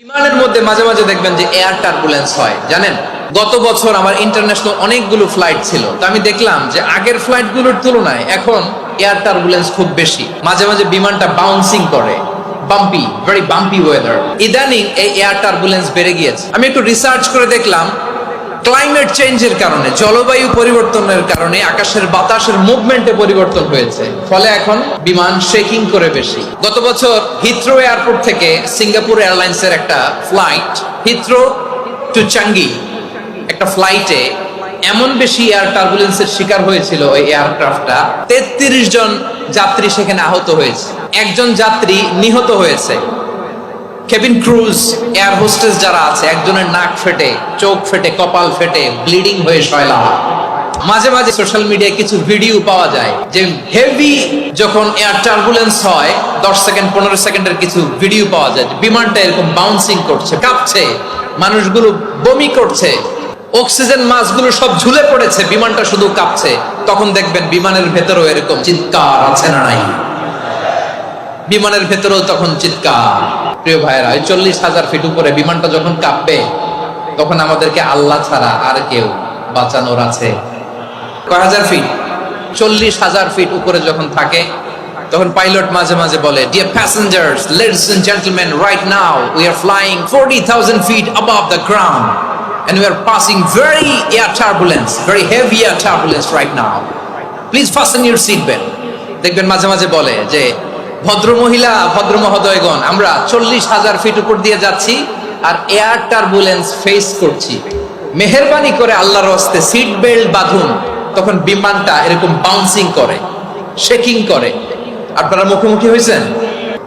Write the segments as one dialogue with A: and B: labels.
A: বিমানের মধ্যে মাঝে মাঝে দেখবেন যে এয়ার টার্বুলেন্স হয়, জানেন? গত বছর আমার ইন্টারন্যাশনাল অনেকগুলো ফ্লাইট ছিল। তো আমি দেখলাম যে আগের ফ্লাইটগুলোর তুলনায় এখন এয়ার টার্বুলেন্স খুব বেশি। মাঝে মাঝে বিমানটা বাউন্সিং করে। বাম্পি ভেরি বাম্পি ওয়েদার ইদানিং এই এয়ার টার্বুলেন্স বেড়ে গিয়েছে। আমি একটু রিসার্চ করে দেখলাম ক্লাইমেট চেঞ্জের কারণে, জলবায়ু পরিবর্তনের কারণে, আকাশের বাতাসের মুভমেন্টে পরিবর্তন হয়েছে। ফলে এখন বিমান শেকিং করে বেশি। গত বছর হিথ্রো এয়ারপোর্ট থেকে সিঙ্গাপুর এয়ারলাইন্সের একটা ফ্লাইট হিথ্রো টু চাঙ্গি একটা ফ্লাইটে এমন বেশি এয়ার টার্বুলেন্সের শিকার হয়েছিল ওই এয়ারক্রাফটটা তেত্রিশ জন যাত্রী সেখানে আহত হয়েছে। একজন যাত্রী নিহত হয়েছে। কেবিন ক্রুজ এয়ার হোস্টেস যারা আছে, একজনের নাক ফেটে, চোখ ফেটে, কপাল ফেটে, ব্লিডিং হয়ে শয়লা। মাঝে মাঝে সোশ্যাল মিডিয়ায় কিছু ভিডিও পাওয়া যায় যে হেভি যখন এয়ার টার্বুলেন্স হয়, দশ সেকেন্ড, পনেরো সেকেন্ডের কিছু ভিডিও পাওয়া যায় বিমানটা এরকম বাউন্সিং করছে, কাঁপছে, মানুষগুলো বমি করছে, অক্সিজেন মাসগুলো সব ঝুলে পড়েছে, বিমানটা শুধু কাঁপছে। তখন দেখবেন বিমানের ভেতরেও এরকম চিৎকার আছে না নাই? বিমানের ভেতরেও তখন চিৎকার। প্রিয় ভাইরা ওই চল্লিশ হাজার ফিট উপরে বিমানটা যখন কাঁপবে, তখন আমাদেরকে আল্লাহ ছাড়া আর কেউ বাঁচানোর আছে। কয় হাজার ফিট চল্লিশ হাজার ফিট উপরে যখন থাকে, তখন পাইলট মাঝে মাঝে বলে dear passengers ladies and gentleman right now we are flying forty thousand feet above the ground and we are passing very air turbulence, very heavy air turbulence right now. Please fasten your seat belt. দেখবেন মাঝে মাঝে বলে যে ভদ্র মহিলা ভদ্র মহোদয়গণ আমরা চল্লিশ হাজার ফিট উপর দিয়ে যাচ্ছি আর এয়ার টার্বুলেন্স ফেস করছি। মেহরবানি করে আল্লাহর হস্তে সিট বেল্ট বাঁধুন, তখন বিমানটা এরকম বাউন্সিং করে শেকিং করে। আপনারা মুখোমুখি হয়েছেন?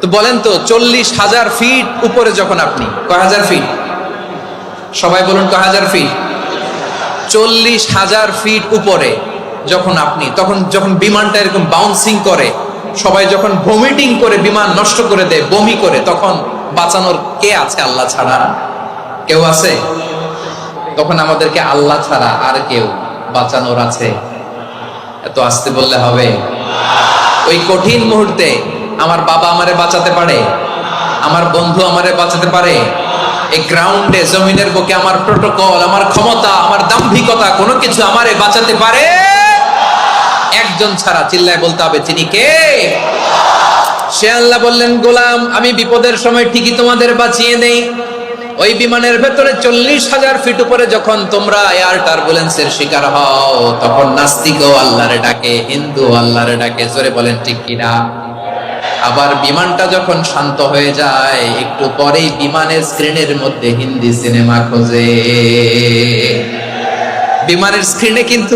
A: তো বলেন তো, চল্লিশ হাজার ফিট উপরে যখন আপনি কয় হাজার ফিট সবাই বলুন কয় হাজার ফিট চল্লিশ হাজার ফিট উপরে যখন আপনি, তখন যখন বিমানটা এরকম বাউন্সিং করে সবাই যখন ভমিটিং করে বিমান নষ্ট করে দেয়, বমি করে, তখন বাঁচানোর কে আছে আল্লাহ ছাড়া? কেউ আছে? তখন আমাদেরকে আল্লাহ ছাড়া আর কেউ বাঁচানোর আছে। এত আসতে বললে হবে? ওই কঠিন মুহূর্তে আমার বাবা আমারে বাঁচাতে পারে? আমার বন্ধু আমারে বাঁচাতে পারে? এই গ্রাউন্ডে জমিনের বুকে আমার প্রোটোকল আমার ক্ষমতা, আমার দাম্ভিকতা কোনো কিছু আমারে বাঁচাতে পারে? একজন ছাড়া চিল্লায় বলতে হবে, তিনি কে? সে আল্লাহ বললেন, গোলাম, আমি বিপদের সময় ঠিকই তোমাদের বাঁচিয়ে নেই। ওই বিমানের ভেতরে চল্লিশ হাজার ফিট উপরে যখন তোমরা এয়ার টার্বুলেন্সের শিকার হও, তখন নাস্তিকও আল্লাহরে ডাকে, হিন্দু আল্লাহরে ডাকে। জোরে বলেন, ঠিক কিনা? আবার বিমানটা যখন শান্ত হয়ে যায়, একটু পরেই বিমানের স্ক্রিনের মধ্যে হিন্দি সিনেমা খোঁজে। বিমানের স্ক্রিনে কিন্তু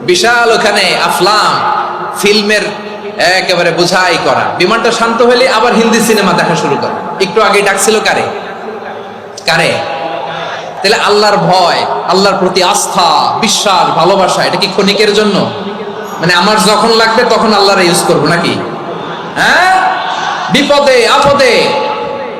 A: বিশাল ওখানে আফলাম, ফিল্মের একেবারে বোঝাই করা। বিমানটা শান্ত হলে আবার হিন্দি সিনেমা দেখা শুরু করে। একটু আগে ডাকছিল কারে? কারে? তাহলে আল্লাহর ভয়, আল্লাহর প্রতি আস্থা বিশ্বাস ভালোবাসা, এটা কি ক্ষণিকের জন্য? মানে আমার যখন লাগবে তখন আল্লাহরা ইউজ করব নাকি? হ্যাঁ? বিপদে, আপদে।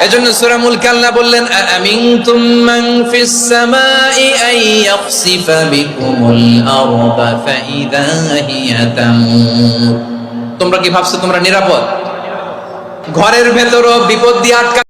A: এজন্য সুরামুল কাল্লা বললেন আমিনতুম মান ফিস সামাই আই ইয়াখসিফা বিকুমুল আরদা ফাইদা হিয়া তামুর তোমরা কি ভাবছ তোমরা নিরাপদ? ঘরের ভেতরও বিপদ দিয়ে আটকা